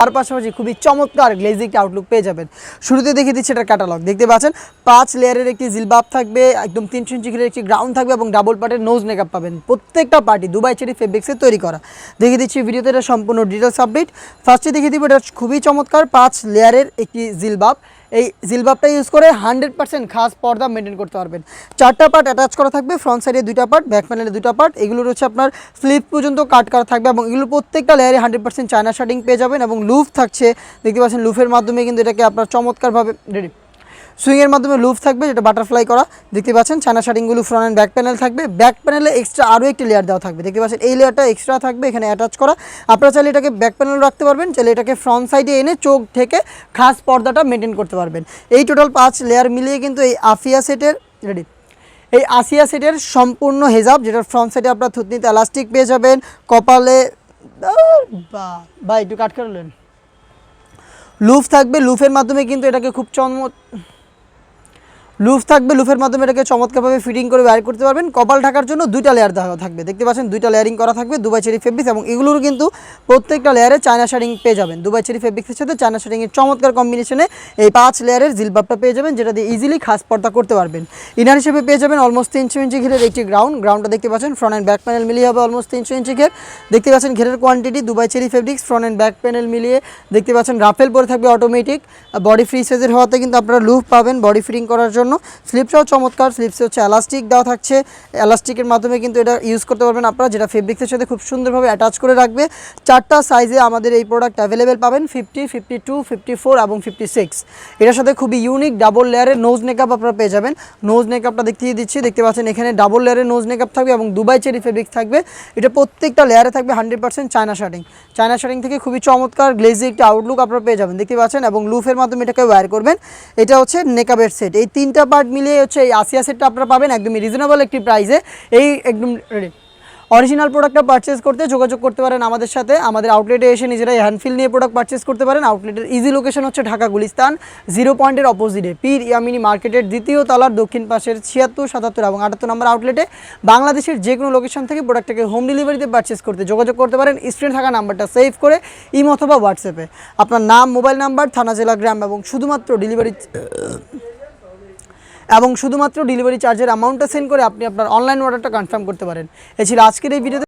তার পাশাপাশি খুবই চমৎকার গ্লেজিং আউটলুক পেয়ে যাবেন। শুরুতে দেখে দিচ্ছি এটার ক্যাটালগ দেখতে পাচ্ছেন, পাঁচ লেয়ারের একটি জিলবাব থাকবে, একদম তিনশো ইঞ্চি ঘিরের একটি গ্রাউন্ড থাকবে এবং ডাবল পার্টের নোজ মেকআপ পাবেন। প্রত্যেকটা পার্টি দুবাই চেরি ফেব্রিক্সে তৈরি করা। দেখিয়ে দিচ্ছি ভিডিওতে এটা সম্পূর্ণ ডিটেলস আপডেট ফার্স্টে দেখিয়ে দিব এটা খুবই চমৎকার, পাঁচ লেয়ারের একটি জিলবাব। এই জিলবাবটা ইউজ করে হান্ড্রেড পার্সেন্ট খাস পর্দা মেনটেন করতে পারবেন। চারটা পার্ট অ্যাটাচ করা থাকবে ফ্রন্ট সাইডে দুইটা পার্ট ব্যাক প্যানেলে দুইটা পার্ট এগুলো রয়েছে আপনার স্লিপ পর্যন্ত কাট করা থাকবে এবং এগুলো প্রত্যেকটা লেয়ারে হান্ড্রেড পার্সেন্ট চায়না শার্টিং পেয়ে যাবেন এবং লুফ থাকছে। দেখতে পাচ্ছেন লুফের মাধ্যমে কিন্তু এটাকে আপনার চমৎকারভাবে রেডি সুইংয়ের মাধ্যমে লুফ থাকবে, যেটা বাটারফ্লাই করা। দেখতে পাচ্ছেন চায়না শার্টিংগুলো ফ্রন্ট অ্যান্ড ব্যাক প্যানেল থাকবে। ব্যাক প্যানেলে এক্সট্রা আরও একটি লেয়ার দেওয়া থাকবে। দেখতে পাচ্ছেন, এই লেয়ারটা এক্সট্রা থাকবে, এখানে অ্যাটাচ করা। আপনারা চাইলে এটাকে ব্যাক প্যানেল রাখতে পারবেন, চাইলে এটাকে ফ্রন্ট সাইডে এনে চোখ থেকে খাস পর্দাটা মেনটেন করতে পারবেন। এই টোটাল পাঁচ লেয়ার মিলিয়ে কিন্তু এই আফিয়া সেটের রেডি এই আসিয়া সেটের সম্পূর্ণ হেজাব, যেটার ফ্রন্ট সাইডে আপনার থুতনিতে এলাস্টিক পেয়ে যাবেন, কপালে বা একটু কাট করলেন লুফ থাকবে লুফের মাধ্যমে কিন্তু এটাকে খুব চমৎ লুফ থাকবে, লুফের মাধ্যমে এটাকে চমৎকারভাবে ফিটিং করে বাইর করতে পারবেন। কপাল ঢাকার জন্য দুইটা লেয়ার দেওয়া থাকবে। দেখতে পাচ্ছেন, দুইটা লেয়ারিং করা থাকবে, দুবাই চেরি ফেব্রিক্স এবং এগুলোর কিন্তু প্রত্যেকটা লেয়ারে চায়না শাড়িং পেয়ে যাবেন। দুবাই চেরি ফেব্রিক্সের সাথে চায়না শাড়িংয়ের চমৎকার কম্বিনেশনে এই পাঁচ লেয়ারের জিলবাবটা পেয়ে যাবেন, যেটা দিয়ে ইজিলি খাস পর্দা করতে পারবেন। ইনার হিসেবে পেয়ে যাবেন অলমোস্ট তিনশো ইঞ্চি ঘেরের একটি গ্রাউন্ড গ্রাউন্ডটা দেখতে পাচ্ছেন ফ্রন্ট অ্যান্ড ব্যাক প্যানেল মিলিয়ে হবে অলমোস্ট তিনশো ইঞ্চি ঘের। দেখতে পাচ্ছেন, ঘেরের quantity Dubai cherry fabrics front and back panel মিলিয়ে। দেখতে পাচ্ছেন রাফেল পরে থাকবে অটোমেটিক বডি ফ্রি সাইজের হওয়াতে কিন্তু আপনারা লুফ পাবেন বডি ফিটিং করার জন্য। স্লিপসটাও চমৎকার স্লিপসে হচ্ছে এলাস্টিক দেওয়া থাকছে। এলাস্টিকের মাধ্যমে কিন্তু এটা ইউজ করতে পারবেন আপনারা, যেটা ফেব্রিক্সের সাথে খুব সুন্দরভাবে অ্যাটাচ করে রাখবে। চারটা সাইজে আমাদের এই প্রোডাক্ট অ্যাভেলেবেল পাবেন fifty fifty two fifty four এবং ফিফটি সিক্স এটার সাথে খুবই ইউনিক ডাবল লেয়ারের নোজ মেকআপ আপনারা পেয়ে যাবেন। নোজ মেকআপটা দেখিয়ে দিচ্ছি, দেখতে পাচ্ছেন এখানে ডাবল লেয়ারের নোজ মেকআপ থাকবে এবং দুবাই চেরি ফেব্রিক্স থাকবে। এটা প্রত্যেকটা লেয়ারে থাকবে hundred percent China shirting China shirting থেকে খুবই চমৎকার গ্লেজি একটি আউটলুক আপনারা পেয়ে যাবেন, দেখতে পাচ্ছেন? এবং লুফের মাধ্যমে এটাকে ওয়্যার করবেন। এটা হচ্ছে নেকাবের সেট এই তিনটা পার্ট মিলিয়ে হচ্ছে এই আসিয়া সেটটা আপনারা পাবেন একদমই রিজনেবল একটি প্রাইসে এই একদম অরিজিনাল প্রোডাক্টটা পারচেস করতে যোগাযোগ করতে পারেন আমাদের সাথে। আমাদের আউটলেটে এসে নিজেরাই হ্যান্ডফিল নিয়ে প্রোডাক্ট পারচেস করতে পারেন। আউটলেটের ইজি লোকেশন হচ্ছে ঢাকা গুলিস্তান। জিরো পয়েন্টের অপোজিটে পীর ইয়ামিনি মার্কেটের দ্বিতীয় তলার দক্ষিণ পাশের ছিয়াত্তর, সাতাত্তর এবং আটাত্তর নম্বর আউটলেটে বাংলাদেশের যে কোনো লোকেশন থেকে প্রোডাক্টটাকে হোম ডেলিভারিতে পারচেস করতে যোগাযোগ করতে পারেন। স্ক্রিনে থাকা নাম্বারটা সেভ করে ইম অথবা হোয়াটসঅ্যাপে আপনার নাম মোবাইল নাম্বার থানা, জেলা, গ্রাম এবং শুধুমাত্র ডেলিভারি এবং শুধুমাত্র ডেলিভারি চার্জের অ্যামাউন্টটা সেন্ড করে আপনি আপনার অনলাইন অর্ডারটা কনফার্ম করতে পারেন। এ ছিল আজকের এই ভিডিওতে